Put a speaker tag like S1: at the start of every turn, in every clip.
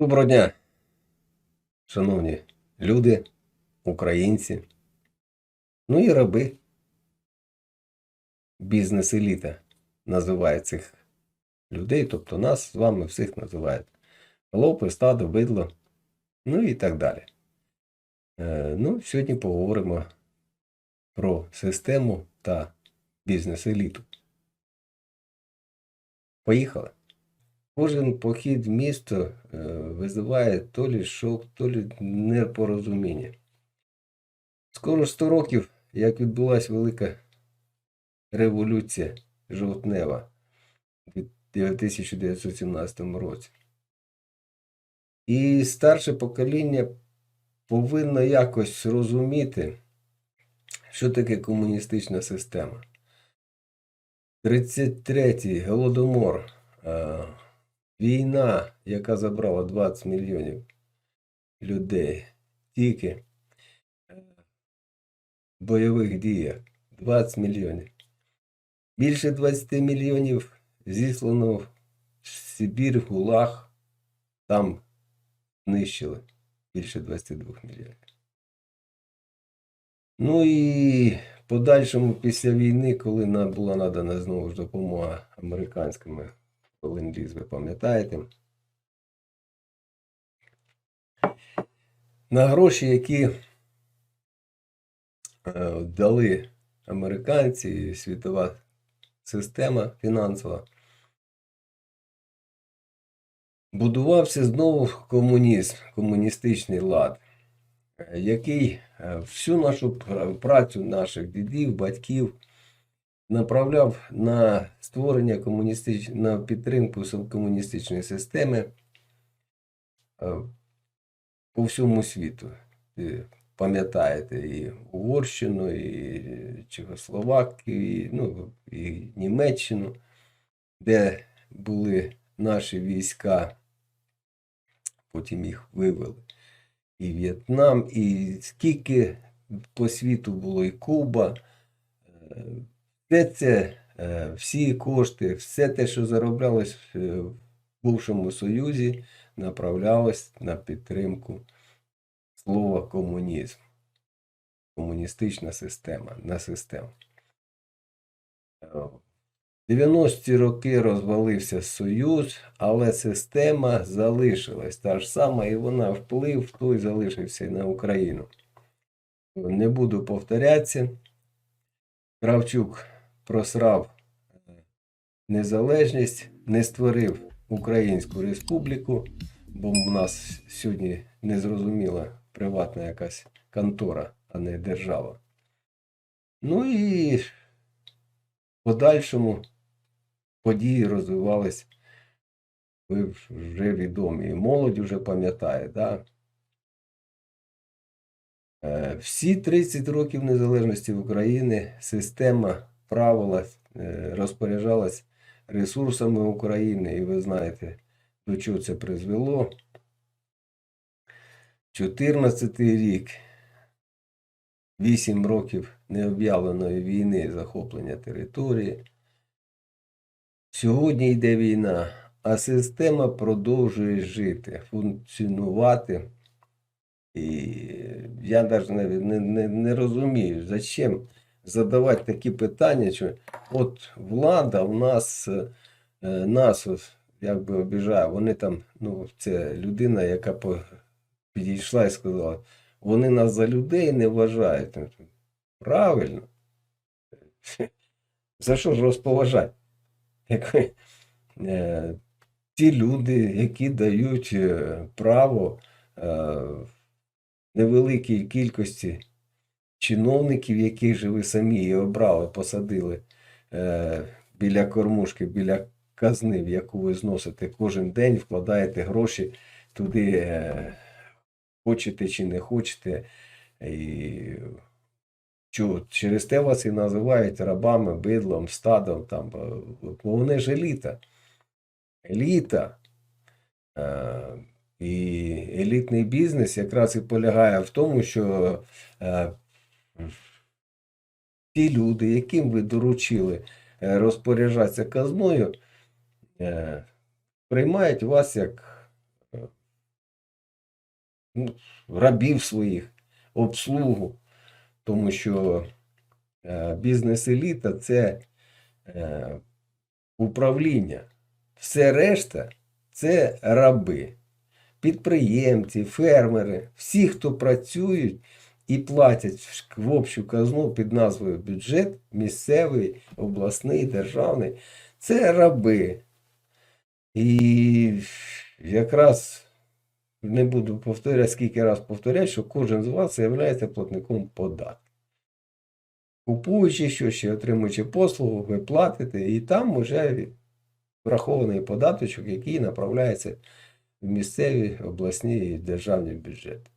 S1: Доброго дня, шановні люди, українці, ну і раби. Бізнес-еліта називає цих людей, тобто нас з вами всіх називають. Лопи, стадо, бидло, ну і так далі. Е, ну, сьогодні поговоримо про систему та бізнес-еліту. Поїхали! Кожен похід в місто е, визиває то лі шок, то лі непорозуміння. Скоро 100 років, як відбулася велика революція жовтнева у 1917 році. І старше покоління повинно якось розуміти, що таке комуністична система. 33-й голодомор. Е, Війна, яка забрала 20 мільйонів людей, тільки е, в бойових діях 20 мільйонів. Більше 20 мільйонів зіслано в Сибір, в Гулаг, там знищили більше 22 мільйонів. Ну і подальшому після війни, коли нам була надана знову ж допомога американськими ленд-ліз, ви пам'ятаєте. На гроші, які е, дали американці і світова система фінансова, будувався знову комунізм, комуністичний лад, який е, всю нашу працю наших дідів, батьків направляв на створення комуністич... на підтримку комуністичної системи е, по всьому світу. Пам'ятаєте і Угорщину, і Чехословакію, і, ну, і Німеччину, де були наші війська, потім їх вивели. І В'єтнам, і скільки по світу було і Куба. Е, все е, всі кошти, все те, що зароблялось е, в бувшому Союзі, направлялось на підтримку слова комунізм. Комуністична система, на систему. Е, В 90-ті роки розвалився Союз, але система залишилась та ж сама, і вона вплив той залишився на Україну. Не буду повторятися. Кравчук просрав е, незалежність, не створив Українську Республіку, бо в нас сьогодні незрозуміла приватна якась контора, а не держава. Ну і в подальшому події розвивались, ви вже відомі. І молодь вже пам'ятає, да? Е, Всі 30 років незалежності України система правила е, розпоряджалась ресурсами України, і ви знаєте, до чого це призвело. 14 рік, 8 років необ'явленої війни, захоплення території. Сьогодні йде війна, а система продовжує жити, функціонувати. І я навіть не, не, не розумію, зачем задавати такі питання, що от влада в нас, е, е, нас ось, якби обіжає, вони там, ну, це людина, яка підійшла і сказала, вони нас за людей не вважають. Правильно. За що ж розповажати? Як, е, ті люди, які дають е, право е, невеликій кількості чиновників, яких же ви самі і обрали, посадили е, біля кормушки, біля казни, в яку ви зносите кожен день, вкладаєте гроші туди, е, хочете чи не хочете. І через те вас і називають рабами, бидлом, стадом, там, бо вони ж еліта. Еліта. Е, і елітний бізнес якраз і полягає в тому, що е, ті люди, яким ви доручили е, розпоряджатися казною, е, приймають вас як е, ну, рабів своїх, обслугу. Тому що бізнес-еліта це управління. Все решта це раби, підприємці, фермери, всі, хто працюють і платять в общу казну під назвою бюджет, місцевий, обласний, державний, це раби. І якраз не буду повторяти, скільки раз повторяти, що кожен з вас є платником податків. Купуючи щось чи отримуючи послугу, ви платите, і там вже врахований податочок, який направляється в місцеві, обласні і державні бюджети.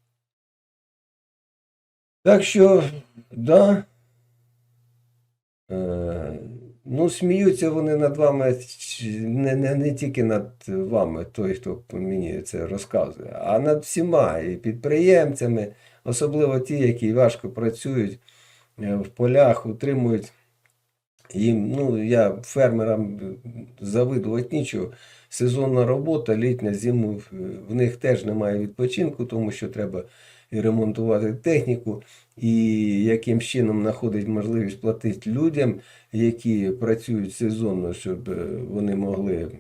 S1: Так що, да, е, ну, сміються вони над вами не, не, не тільки над вами, той, хто мені це розказує, а над всіма і підприємцями, особливо ті, які важко працюють е, в полях, утримують їм, ну, я фермерам завидувати нічого. Сезонна робота, літня, зиму в- в них теж немає відпочинку, тому що треба і ремонтувати техніку, і яким чином знаходить можливість платити людям, які працюють сезонно, щоб е, вони могли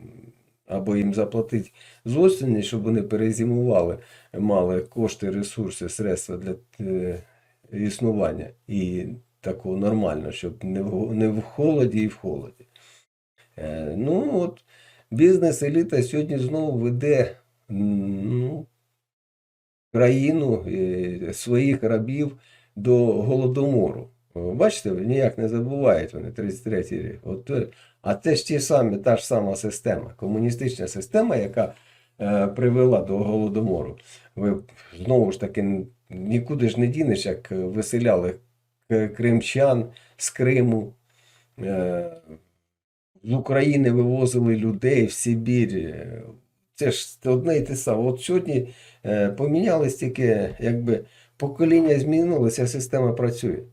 S1: або їм заплатити з осені, щоб вони перезимували, мали кошти, ресурси, средства для е, існування і такого нормально, щоб не в, холоді і в холоді. Е, ну от бізнес-еліта сьогодні знову веде ну, країну е, своїх рабів до голодомору. Бачите, ніяк не забувають вони 33-й рік. От, е, а це ж ті самі, та ж сама система, комуністична система, яка е, привела до голодомору. Ви знову ж таки нікуди ж не дінеш, як е, виселяли кримчан з Криму. Е, з України вивозили людей в Сибір. Це ж одне і те саме. От сьогодні е, помінялось тільки, якби покоління змінилося, система працює.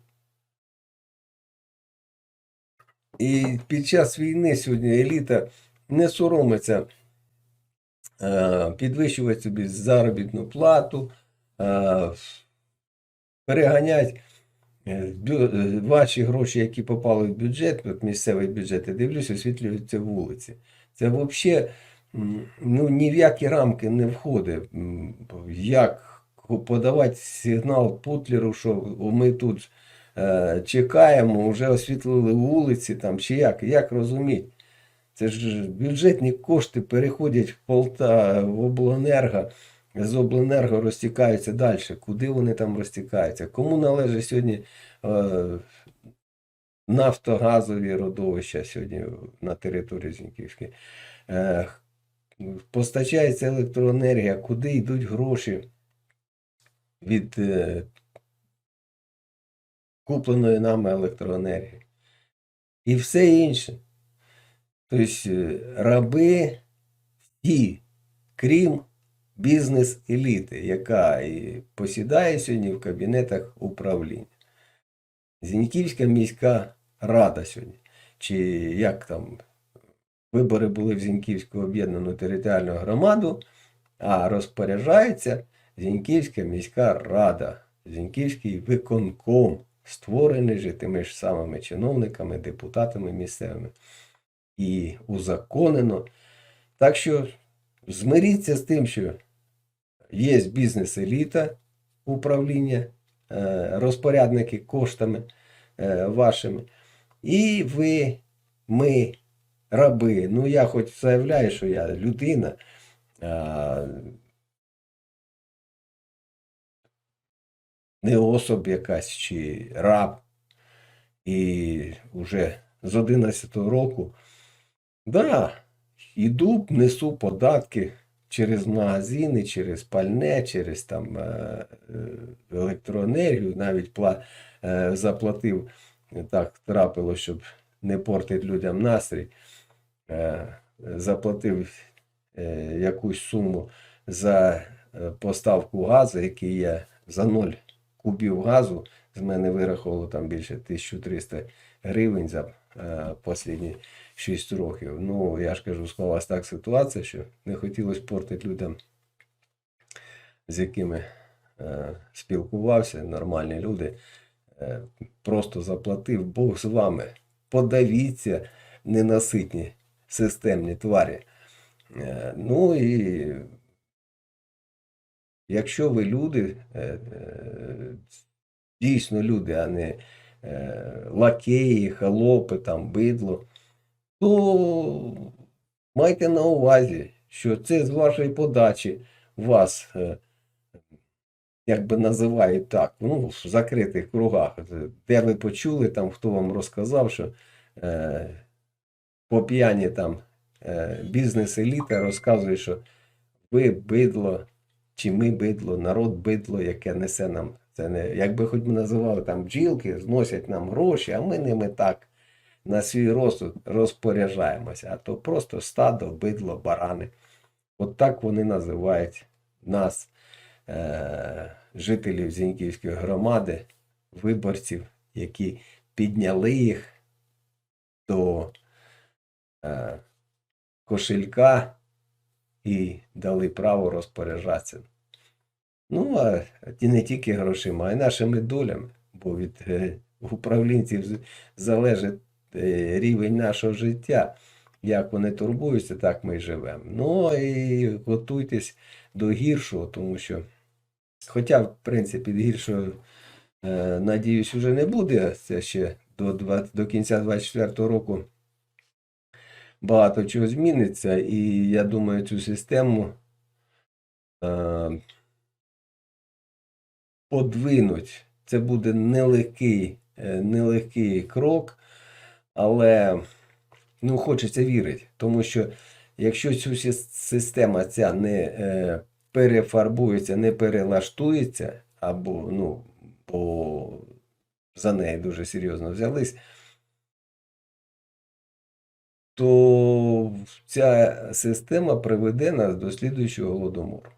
S1: І під час війни сьогодні еліта не соромиться е, підвищувати собі заробітну плату, е, переганять ваші гроші, які попали в бюджет, от місцевий бюджет, я дивлюся, освітлюються вулиці. Це взагалі ну, ні в які рамки не входить. Як подавати сигнал Путлеру, що ми тут е, чекаємо, вже освітлили вулиці, там, чи як, як розуміти? Це ж бюджетні кошти переходять в Полта, в обленерго, з обленерго розтікаються далі. Куди вони там розтікаються? Кому належить сьогодні е, нафтогазові родовища сьогодні на території Зіньківської? Е, постачається електроенергія, куди йдуть гроші від е, купленої нами електроенергії? І все інше. Тобто раби всі, крім бізнес-еліти, яка і посідає сьогодні в кабінетах управління. Зіньківська міська рада сьогодні. Чи як там вибори були в Зіньківську об'єднану територіальну громаду, а розпоряджається Зіньківська міська рада, Зіньківський виконком, створений же тими ж самими чиновниками, депутатами місцевими і узаконено. Так що змиріться з тим, що є бізнес-еліта управління, е, розпорядники коштами е, вашими. І ви, ми, раби. Ну, я хоч заявляю, що я людина. а, Не особа якась чи раб. І вже з 11-го року Да, іду, несу податки через магазини, через пальне, через там е, е, електроенергію, навіть пла, е, заплатив, так трапилось, щоб не портити людям настрій, заплатив е, якусь суму за е, поставку газу, який я за 0 кубів газу, з мене вираховувало там більше 1300 гривень за е, останні 6 років. Ну, я ж кажу, склалась так ситуація, що не хотілося портити людям з якими е, спілкувався, нормальні люди, е, просто заплатив Бог з вами. Подавіться, ненаситні системні тварі. Е, ну і якщо ви люди, е, е, дійсно люди, а не лакеї, холопи, там, бидло, то майте на увазі, що це з вашої подачі вас, як би називають так, ну, в закритих кругах, де ви почули, там, хто вам розказав, що по п'яні там е, бізнес-еліта розказує, що ви бидло, чи ми бидло, народ бидло, яке несе нам. Це не, якби хоч ми називали там бджілки, зносять нам гроші, а ми ними так на свій розсуд розпоряджаємося, а то просто стадо, бидло, барани. От так вони називають нас, е, жителів Зіньківської громади, виборців, які підняли їх до е, кошелька і дали право розпоряджатися. Ну, а не тільки грошима, а й нашими долями, бо від е, управлінців залежить е, рівень нашого життя. Як вони турбуються, так ми й живемо. Ну і готуйтесь до гіршого, тому що, хоча, в принципі, гіршого, е, надіюсь, вже не буде. Це ще до, 20, до кінця 24 року багато чого зміниться, і я думаю, цю систему е, подвинуть. Це буде нелегкий, е, нелегкий крок, але ну, хочеться вірити, тому що якщо цю система ця не е, перефарбується, не перелаштується, або ну, бо за неї дуже серйозно взялись, то ця система приведе нас до слідуючого голодомору.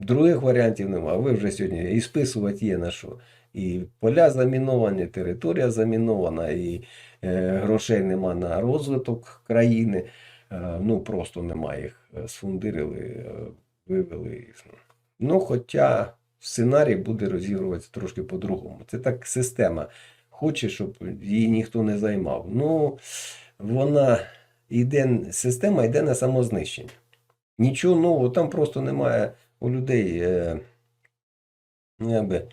S1: Других варіантів немає. Ви вже сьогодні і списувати є на що. І поля заміновані, територія замінована, і е, грошей нема на розвиток країни. Е, ну просто немає їх. Сфундирили, е, вивели їх. Ну, хоча сценарій буде розігруватися трошки по-другому. Це так система. Хоче, щоб її ніхто не займав. Ну, вона йде, система йде на самознищення. Нічого нового, там просто немає у людей. Е, ну, якби,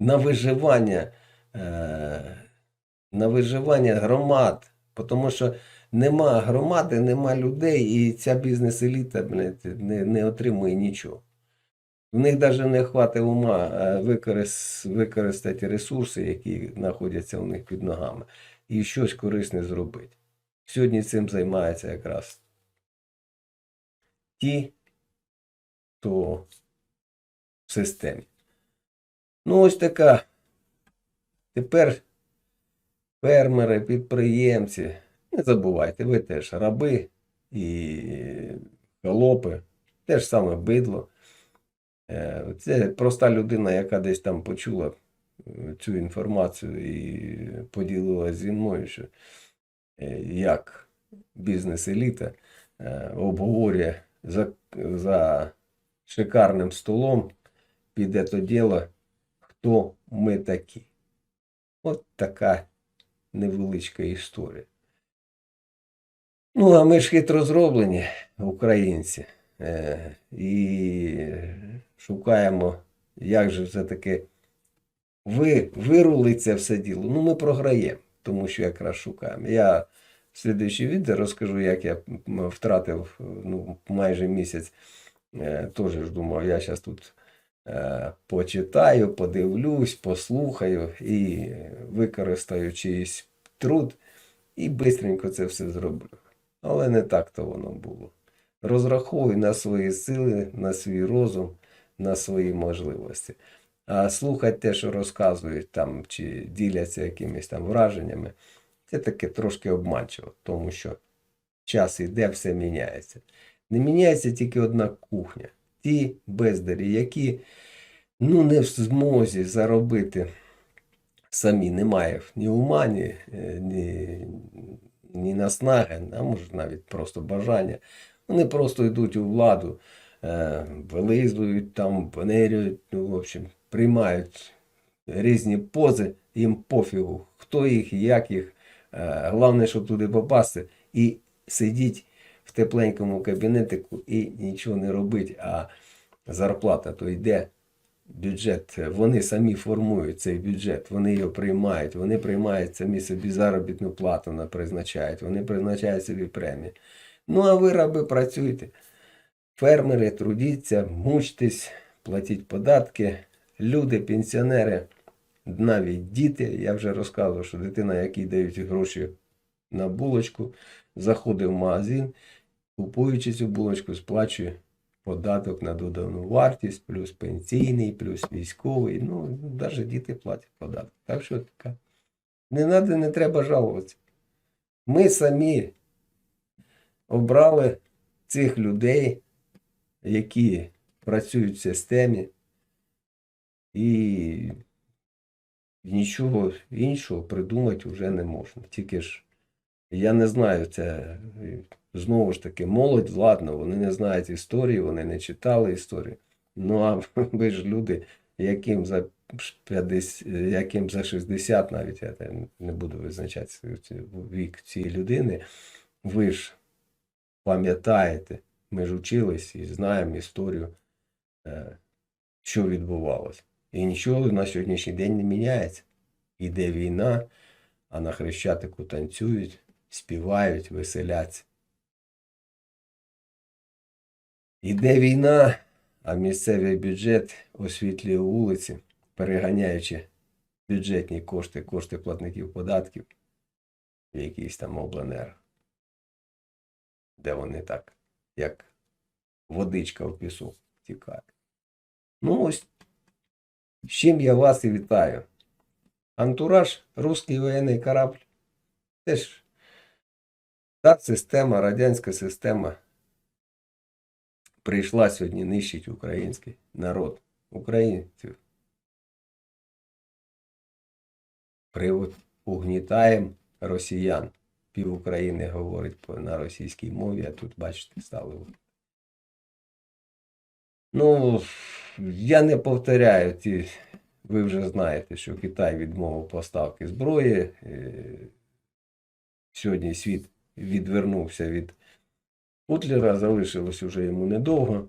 S1: на виживання, е, на виживання громад, тому що нема громади, нема людей, і ця бізнес-еліта блядь, не, не отримує нічого. В них навіть не хватить ума е, використати ресурси, які знаходяться у них під ногами, і щось корисне зробити. Сьогодні цим займаються якраз ті, хто в системі. Ну, ось така. Тепер фермери, підприємці. Не забувайте, ви теж раби і холопи, те ж саме бидло. Е, Це проста людина, яка десь там почула е, цю інформацію і поділилася зі мною, що е, як бізнес-еліта обговорює за, за шикарним столом, піде то діло, хто ми такі. От така невеличка історія. Ну, а ми ж хитро зроблені, українці, і шукаємо, як же все-таки ви, вирулить це все діло. Ну, ми програємо, тому що якраз шукаємо. Я в слідуючій відео розкажу, як я втратив ну, майже місяць. Е, Теж ж думав, я зараз тут е, почитаю, подивлюсь, послухаю і використаю чийсь труд і швидко це все зроблю. Але не так то воно було. Розраховуй на свої сили, на свій розум, на свої можливості. А слухати те, що розказують там, чи діляться якимись там враженнями, це таке трошки обманчиво, тому що час іде, все міняється. Не міняється тільки одна кухня. Ті бездарі, які ну, не в змозі заробити самі, немає ні ума, ні, е, ні, ні наснаги, а може навіть просто бажання. Вони просто йдуть у владу, е, вилизують там, понирюють, ну, в общем, приймають різні пози, їм пофігу, хто їх, як їх. Е, Головне, щоб туди попасти і сидіть в тепленькому кабінетику і нічого не робити, а зарплата то йде. Бюджет, вони самі формують цей бюджет, вони його приймають, вони приймають самі собі заробітну плату призначають, вони призначають собі премії. Ну а ви, раби, працюйте. Фермери, трудіться, мучтесь, платіть податки, люди, пенсіонери, навіть діти. Я вже розказував, що дитина, якій дають гроші на булочку, заходить в магазин, купуючи цю булочку, сплачує податок на додану вартість, плюс пенсійний, плюс військовий. Ну, навіть діти платять податок. Так що така. Не треба, не треба жалуватися. Ми самі обрали цих людей, які працюють в системі, і нічого іншого придумати вже не можна. Тільки ж я не знаю, це знову ж таки молодь, ладно, вони не знають історії, вони не читали історію. Ну а ви ж люди, яким за 50, яким за 60 навіть я не буду визначати вік цієї людини, ви ж пам'ятаєте, ми ж учились і знаємо історію, е, що відбувалося. І нічого на сьогоднішній день не міняється. Іде війна, а на Хрещатику танцюють, співають, веселяться. Іде війна, а місцевий бюджет освітлює вулиці, переганяючи бюджетні кошти, кошти платників податків в якийсь там обленерго, де вони так, як водичка в пісок тікає. Ну ось з чим я вас і вітаю. Антураж, русський воєнний корабль. Теж та система, радянська система прийшла сьогодні нищить український народ, українців. Привод угнітаємо росіян. Пів України говорить на російській мові, а тут, бачите, стали. Ну, я не повторяю ті. Ви вже знаєте, що Китай відмовив поставки зброї. е, Сьогодні світ відвернувся від Путлера, залишилось уже йому недовго.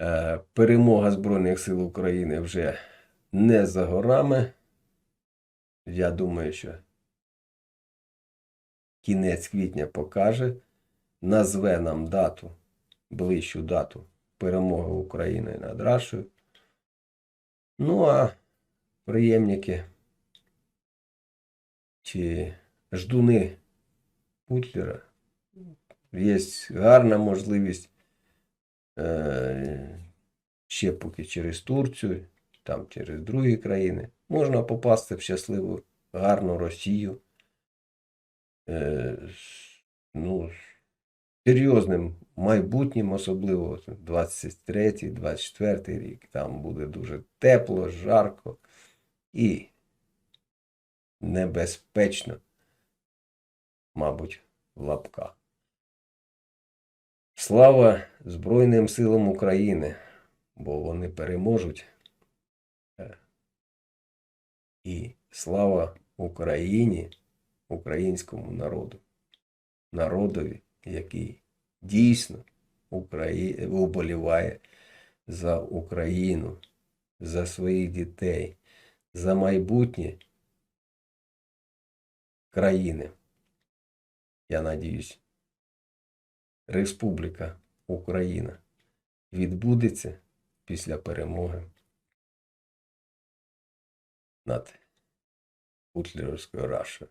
S1: Е, Перемога Збройних сил України вже не за горами. Я думаю, що кінець квітня покаже, назве нам дату, ближчу дату перемоги України над Рашою. Ну, а приємники чи ждуни Путлера є гарна можливість е, ще поки через Турцію, там через другі країни. Можна попасти в щасливу, гарну Росію. Е, ну, серйозним майбутнім, особливо 23-24 рік. Там буде дуже тепло, жарко і небезпечно, мабуть, в лапках. Слава Збройним силам України, бо вони переможуть. Е, І слава Україні, українському народу, народові, який дійсно Украї... уболіває за Україну, за своїх дітей, за майбутнє країни. Я надіюсь, Республіка Україна відбудеться після перемоги над Путлерівською Рашою.